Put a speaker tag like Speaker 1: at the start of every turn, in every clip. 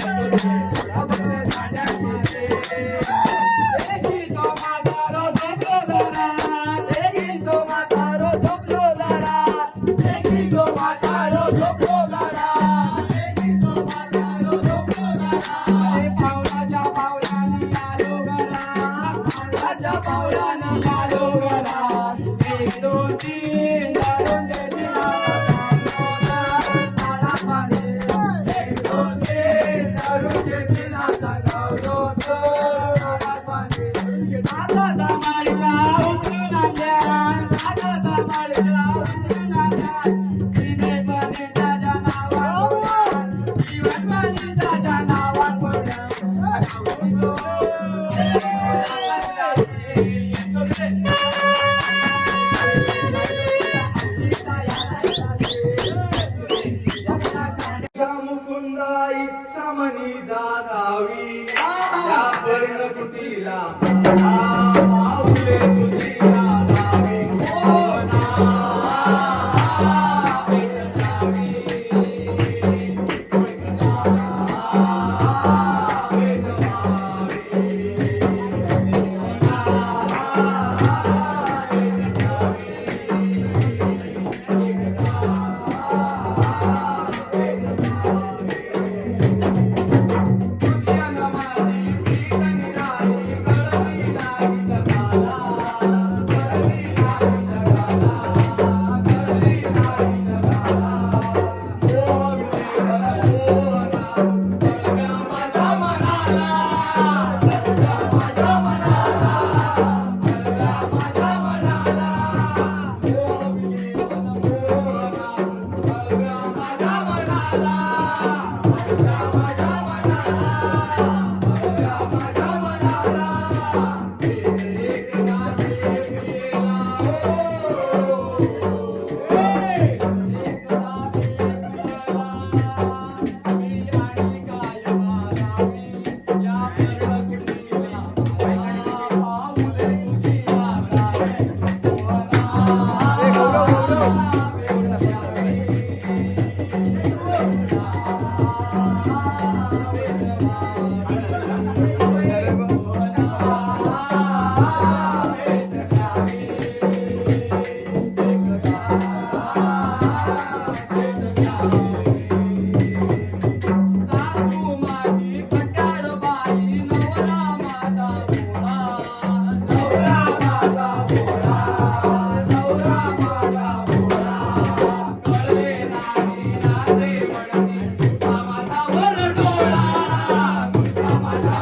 Speaker 1: Thank you. Música Brava,
Speaker 2: brava,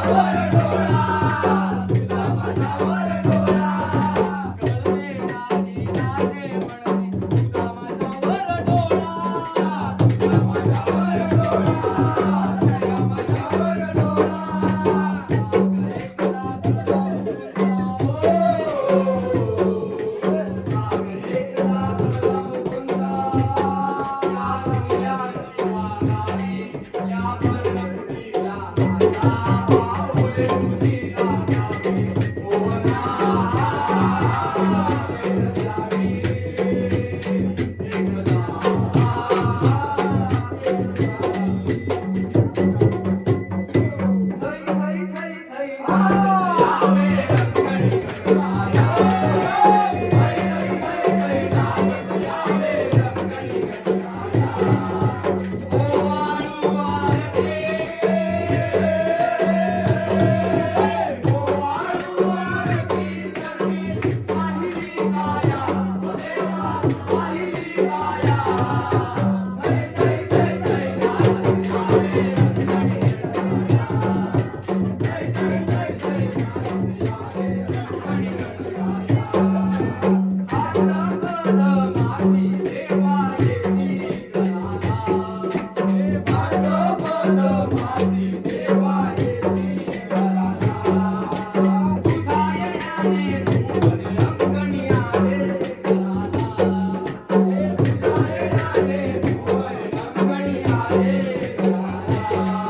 Speaker 2: डोळा डोळा वर डोळा
Speaker 1: कले नादी नादे मनी तुका माझा वर डोळा तुका
Speaker 2: माझा वर डोळा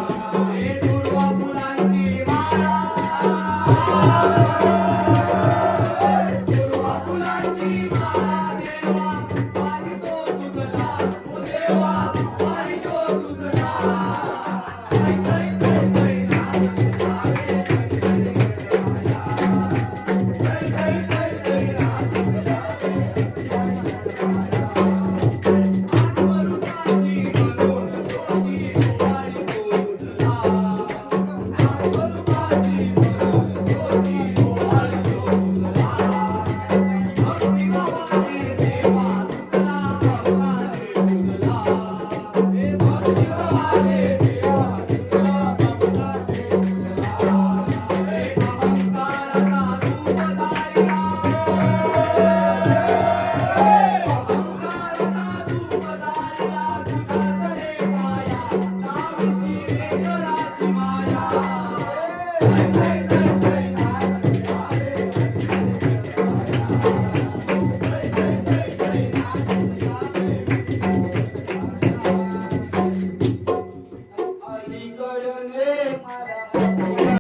Speaker 1: Thank you.